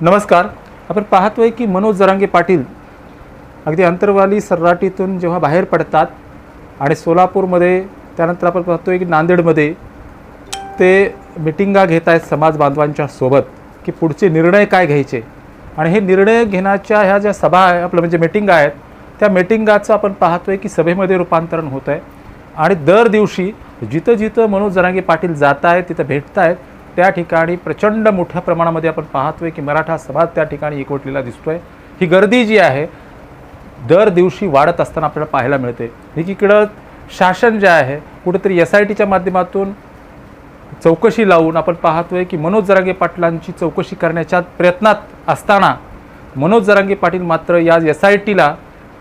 नमस्कार. आपण पाहतोय की मनोज जरांगे पाटील अगदी अंतरवाली सर्राटीतून जेव्हा बाहेर पडतात आणि सोलापूरमध्ये त्यानंतर आपण पाहतोय की नांदेडमध्ये ते मिटिंगा घेत आहेत समाज बांधवांच्या सोबत की पुढचे निर्णय काय घ्यायचे. आणि हे निर्णय घेण्याच्या ह्या ज्या सभा आहे आपलं म्हणजे मिटिंग आहेत त्या मिटिंगाचं आपण पाहतोय की सभेमध्ये रूपांतरण होत आहे आणि दर दिवशी जिथं जिथं मनोज जरांगे पाटील जात आहेत तिथं भेटत आहेत त्या ठिकाणी प्रचंड मोठ्या प्रमाणामध्ये आपण पाहतोय की मराठा समाज त्या ठिकाणी एकवटलेला दिसतोय. ही गर्दी जी आहे दर दिवशी वाढत असताना आपल्याला पाहायला मिळते. एकीकडं शासन जे आहे कुठेतरी एस आय टीच्या माध्यमातून चौकशी लावून आपण पाहतोय की मनोज जरांगे पाटलांची चौकशी करण्याच्या प्रयत्नात असताना मनोज जरांगे पाटील मात्र या एस आय टीला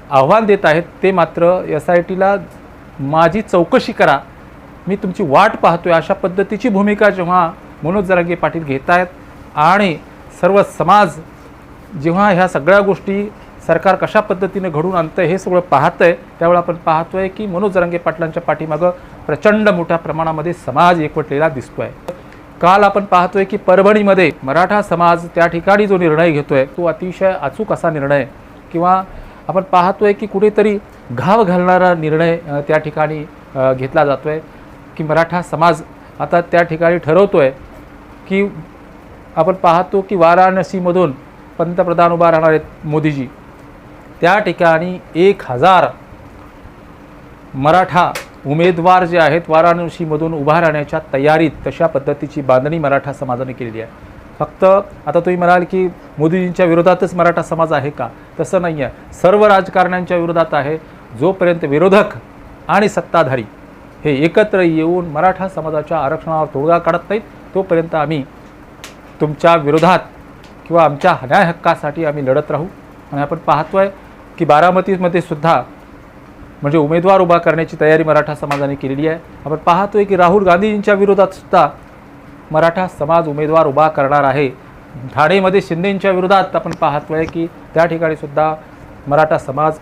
आव्हान देत आहेत. ते मात्र एस आय टीला माझी चौकशी करा मी तुमची वाट पाहतोय. अशा पद्धतीची भूमिका जेव्हा मनोज जरांगे पाटील घेत आहेत. आणि सर्व समाज जेव्हा ह्या सगळ्या गोष्टी सरकार कशा पद्धतीने घडून आणतं हे सगळं पाहतं आहे त्यावेळी आपण पाहतो आहे की मनोज जरांगे पाटलांच्या पाठीमागं प्रचंड मोठ्या प्रमाणामध्ये समाज एकवटलेला दिसतो आहे काल आपण पाहतोय की परभणीमध्ये मराठा समाज त्या ठिकाणी जो निर्णय घेतोय तो अतिशय अचूक असा निर्णय किंवा आपण पाहतोय की कुठेतरी घाव घालणारा निर्णय त्या ठिकाणी घेतला घेतला जातोय की मराठा समाज आता त्या ठिकाणी ठरवतो आहे की आपण पाहतो की वाराणसीमधून पंतप्रधान उभा राहणार आहेत मोदीजी. त्या ठिकाणी एक हजार मराठा उमेदवार जे आहेत वाराणसीमधून उभा राहण्याच्या तयारीत तशा पद्धतीची बांधणी मराठा समाजाने केलेली आहे. फक्त आता तुम्ही म्हणाल की मोदीजींच्या विरोधातच मराठा समाज आहे का? तसं नाही आहे सर्व राजकारण्यांच्या विरोधात आहे. जोपर्यंत विरोधक आणि सत्ताधारी हे एकत्र येऊन मराठा समाजाच्या आरक्षणावर तोडगा काढत नाहीत. तोपर्यंत आम्ही तुमच्या विरोधात किंवा आमच्या न्याय हक्कासाठी आम्ही लढत राहू. आणि आपण पाहतो आहे की बारामतीमध्ये सुद्धा म्हणजे उमेदवार उभा करण्याची तयारी मराठा समाजाने केलेली आहे. आपण पाहतोय की राहुल गांधींच्या विरोधात सुद्धा मराठा समाज उमेदवार उभा करणार आहे. ठाणेमध्ये शिंदेंच्या विरोधात आपण पाहतोय की त्या ठिकाणी सुद्धा मराठा समाज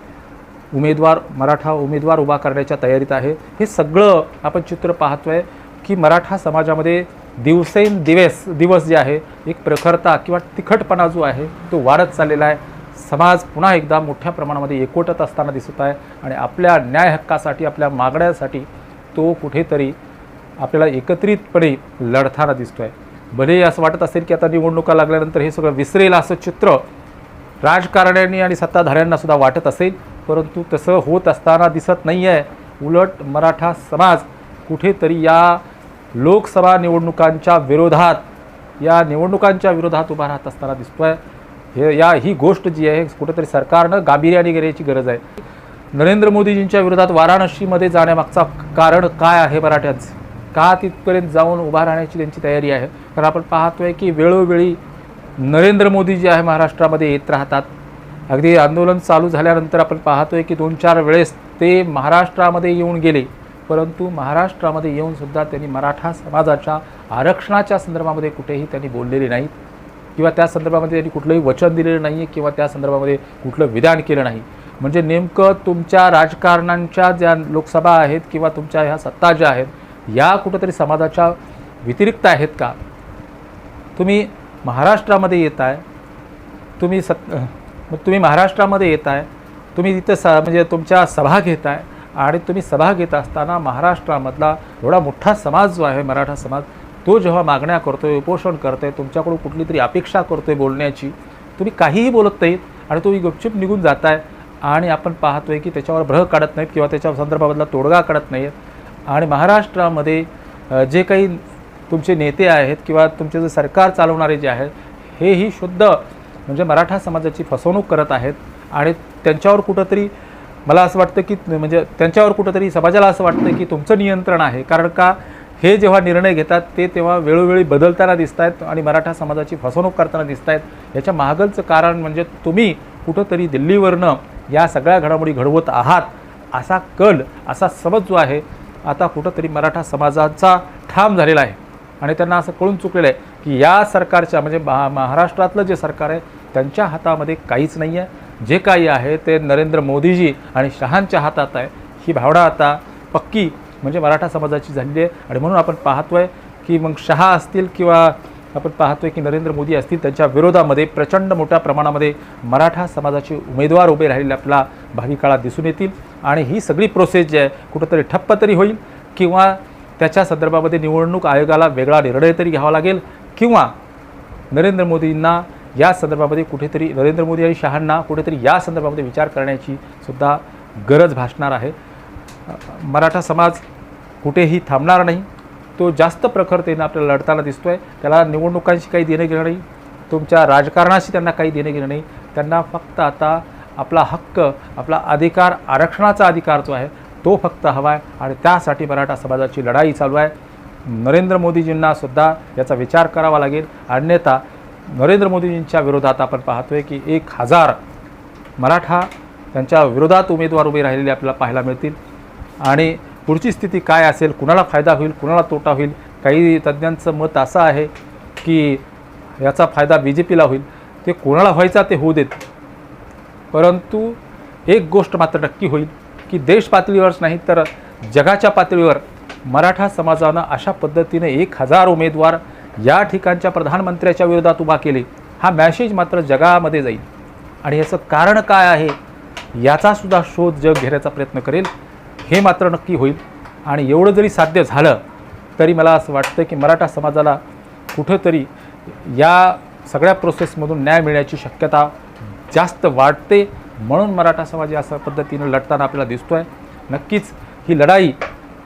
उमेदवार मराठा उमेदवार उभा करण्याच्या तयारीत आहे. हे सगळं आपण चित्र पाहतोय की मराठा समाजामध्ये दिवसेंदिवस दिवस जे आहे एक प्रखरता किंवा तिखटपणा जो आहे तो वाढत चाललेला आहे. समाज पुन्हा एकदा मोठ्या प्रमाणामध्ये एकवटत असताना दिसत आहे आणि आपल्या न्याय हक्कासाठी आपल्या मागण्यासाठी तो कुठेतरी आपल्याला एकत्रितपणे लढताना दिसतो आहे भले असं वाटत असेल की आता निवडणुका लागल्यानंतर हे सगळं विसरेल असं चित्र राजकारण्यांनी आणि सत्ताधाऱ्यांनासुद्धा वाटत असेल. परंतु तसं होत असताना दिसत नाही आहे उलट मराठा समाज कुठेतरी या लोकसभा निवडणुकांच्या विरोधात या निवडणुकांच्या विरोधात उभा राहत असताना दिसतो आहे हे या ही गोष्ट जी आहे कुठेतरी सरकारनं गांभीर्याने घेण्याची गरज आहे. नरेंद्र मोदीजींच्या विरोधात वाराणसीमध्ये जाण्यामागचा कारण काय आहे मराठ्यांचं? का तिथपर्यंत जाऊन उभा राहण्याची त्यांची तयारी आहे? कारण आपण पाहतोय की वेळोवेळी नरेंद्र मोदी जे आहे महाराष्ट्रामध्ये येत राहतात. अगदी आंदोलन चालू झाल्यानंतर आपण पाहतोय की दोन चार वेळेस ते महाराष्ट्रामध्ये येऊन गेले. परंतु महाराष्ट्रामध्ये येऊन सुद्धा त्यांनी मराठा समाजाच्या आरक्षणाच्या संदर्भामध्ये कुठेही त्यांनी बोललेले नाहीत. किंवा त्या संदर्भामध्ये त्यांनी कुठलंही वचन दिलेलं नाही आहे किंवा त्या संदर्भामध्ये कुठलं विधान केलं नाही. म्हणजे नेमकं तुमच्या राजकारणांच्या ज्या लोकसभा आहेत किंवा तुमच्या ह्या सत्ता ज्या आहेत या कुठंतरी समाजाच्या व्यतिरिक्त आहेत का? तुम्ही महाराष्ट्रामध्ये येत आहे तुम्ही सत् मग तुम्ही महाराष्ट्रामध्ये येत आहे तुम्ही तिथं स म्हणजे तुमच्या सभा घेत आहे आणि तुम्ही सभा घेत असताना महाराष्ट्रामधला एवढा मोठा समाज जो आहे मराठा समाज तो जेव्हा मागण्या करतो आहे उपोषण करतो आहे तुमच्याकडून कुठली तरी अपेक्षा आहे बोलण्याची तुम्ही काहीही बोलत नाहीत आणि तुम्ही गुपचूप निघून जात आहे आणि आपण पाहतोय की त्याच्यावर भ्रह काढत नाहीत किंवा त्याच्या संदर्भामधला तोडगा काढत नाहीत. आणि महाराष्ट्रामध्ये जे काही तुमचे नेते आहेत किंवा तुमचे जे सरकार चालवणारे जे आहेत हेही शुद्ध म्हणजे मराठा समाजाची फसवणूक करत आहेत आणि त्यांच्यावर कुठंतरी मला असं वाटतं की म्हणजे त्यांच्यावर कुठंतरी समाजाला असं वाटतं की तुमचं नियंत्रण आहे. कारण का हे जेव्हा निर्णय घेतात ते तेव्हा वेळोवेळी बदलताना दिसत आहेत आणि मराठा समाजाची फसवणूक करताना दिसत आहेत याच्या मागलचं कारण म्हणजे तुम्ही कुठंतरी दिल्लीवरनं या सगळ्या घडामोडी घडवत आहात असा कल असा समज जो आहे आता कुठंतरी मराठा समाजाचा ठाम झालेला आहे. आणि त्यांना असं कळून चुकलेलं आहे की या सरकारच्या म्हणजे महा महाराष्ट्रातलं जे सरकार आहे त्यांच्या हातामध्ये काहीच नाही आहे. जे काही आहे ते नरेंद्र मोदीजी आणि शहांच्या हातात आहे. ही भावना आता पक्की म्हणजे मराठा समाजाची झालेली आहे. आणि म्हणून आपण पाहतो आहे की मग शहा असतील किंवा आपण पाहतोय की नरेंद्र मोदी असतील त्यांच्या विरोधामध्ये प्रचंड मोठ्या प्रमाणामध्ये मराठा समाजाचे उमेदवार उभे राहिलेले आपला भावी काळात दिसून येतील. आणि ही सगळी प्रोसेस जी आहे कुठंतरी ठप्प तरी होईल किंवा त्याच्या संदर्भामध्ये निवडणूक आयोगाला वेगळा निर्णय तरी घ्यावा लागेल किंवा नरेंद्र मोदींना या संदर्भामध्ये कुठेतरी नरेंद्र मोदी आणि शहांना कुठेतरी या संदर्भामध्ये विचार करण्याची सुद्धा गरज भासणार आहे. मराठा समाज कुठेही थांबणार नाही. तो जास्त प्रखरतेनं आपल्याला लढताना दिसतो आहे त्याला निवडणुकांशी काही देणं घेणं नाही. तुमच्या राजकारणाशी त्यांना काही देणं घेणं नाही. त्यांना फक्त आता आपला हक्क आपला अधिकार आरक्षणाचा अधिकार जो आहे तो फक्त हवा आहे आणि त्यासाठी मराठा समाजाची लढाई चालू आहे. नरेंद्र मोदीजींना सुद्धा याचा विचार करावा लागेल. अन्यथा नरेंद्र मोदीजींच्या विरोधात आपण पाहतोय की एक हजार मराठा त्यांच्या विरोधात उमेदवार उभे राहिलेले आपल्याला पाहायला मिळतील. आणि पुढची स्थिती काय असेल कुणाला फायदा होईल कुणाला तोटा होईल काही तज्ज्ञांचं मत असं आहे की याचा फायदा बी जे पीला होईल. ते कोणाला व्हायचा ते होऊ देत. परंतु एक गोष्ट मात्र नक्की होईल. की देश पातळीवरच नाही तर जगाच्या पातळीवर मराठा समाजानं अशा पद्धतीने एक हजार उमेदवार या ठिकाणच्या प्रधानमंत्र्याच्या विरोधात उभा केले. हा मॅसेज मात्र जगामध्ये जाईल. आणि याचं कारण काय आहे याचासुद्धा शोध जग घेण्याचा प्रयत्न करेल हे मात्र नक्की होईल. आणि एवढं जरी साध्य झालं तरी मला असं वाटतं की मराठा समाजाला कुठंतरी या सगळ्या प्रोसेसमधून न्याय मिळण्याची शक्यता जास्त वाढते. म्हणून मराठा समाज या अशा पद्धतीनं लढताना आपल्याला दिसतो आहे नक्कीच ही लढाई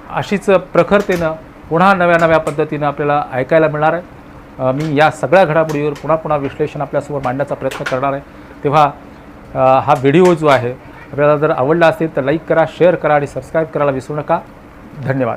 अशीच प्रखरतेनं पुन्हा नव्या नव्या पद्धतीनं आपल्याला ऐकायला मिळणार आहे. मी या सगळ्या घडामोडीवर पुन्हा पुन्हा विश्लेषण आपल्यासमोर मांडण्याचा प्रयत्न करणार आहे. तेव्हा हा व्हिडिओ जो आहे आपल्याला जर आवडला असेल तर लाईक करा शेअर करा आणि सबस्क्राईब करायला विसरू नका. धन्यवाद.